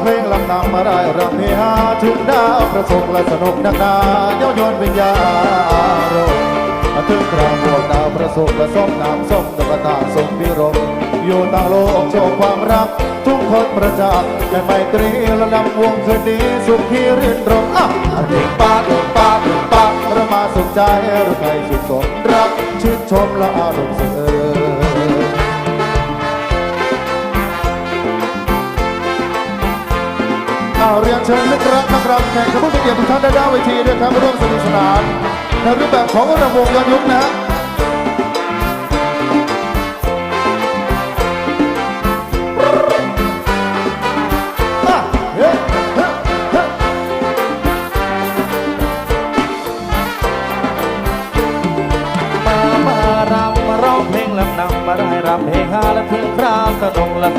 เพลำมาได้รำเฮฮาถึงดาวประสบและสนุกนักหนาเย้ายวนวิญญาอารมณ์ถึงคราวพวกดาวประสบและส้มน้ำส้มตุ๊กตาสมพิรมอยู่ต่างโลกโชว์ความรัก ทุกคนประจักษ์ในไมตรีและนำวงคืนดีสุขีรื่นรมอะเด็กป้าเด็กปากปาเรามาสุขใจรือใครสุขสมรักชื่นชมและอารมณ์เสอ อาเรียนเชิญนักรักนักรำแข่งขันผู้เกียรติทุกท่านได้ด้านเวทีด้วยครับร่วมสนุกสนานในรูปแบบของระบบย้อนยุคนะมารำมาร้องเพลงลำนำมาได้รำเฮฮาและเพลงคราวสนุกและ